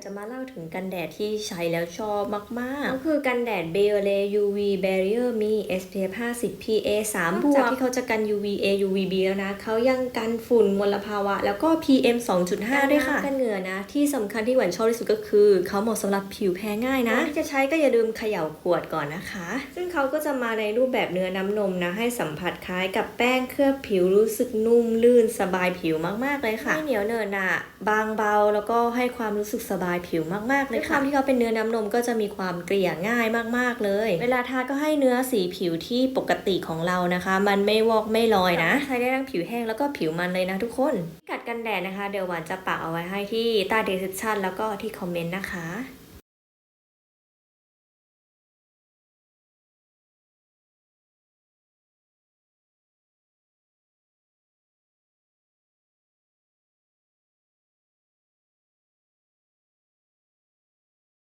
ากจะมาเล่าถึงกันแดดที่ใช้แล้วชอบมาก ๆ ก็คือกันแดด b e o l e UV Barrier มี SPF 50 PA 3บวกจากที่เขาจะกัน UVA UVB แล้วนะ เขายังกันฝุ่นมลภาวะ แล้วก็ PM 2.5 ด้วยค่ะ กันเหงื่อนะ ที่สำคัญที่หวานชอบที่สุดก็คือ เขาเหมาะสำหรับผิวแพ้ง่ายนะที่จะใช้ก็อย่าลืมเขย่าขวดก่อนนะคะ ซึ่งเขาก็จะมาในรูปแบบเนื้อน้ำนมนะ ให้สัมผัสคล้ายกับแป้งเคลือบผิวรู้สึกนุ่มลื่นสบายผิวมากๆเลยค่ะไม่เหนียวเนินหนะบางเบาแล้วก็ให้ความรู้สึกสบายผิวมากๆเลยค่ะด้วยความที่เขาเป็นเนื้อน้ำนมก็จะมีความเกลี่ยง่ายมากๆเลย เวลาทาก็ให้เนื้อสีผิวที่ปกติของเรานะคะ มันไม่วอกไม่ลอยนะใช้ได้ทั้งผิวแห้งแล้วก็ผิวมันเลยนะทุกคนพิกัดกันแดดนะคะ เดี๋ยวหวานจะปักเอาไว้ให้ที่ใต้ description แล้วก็ที่คอมเมนต์นะคะ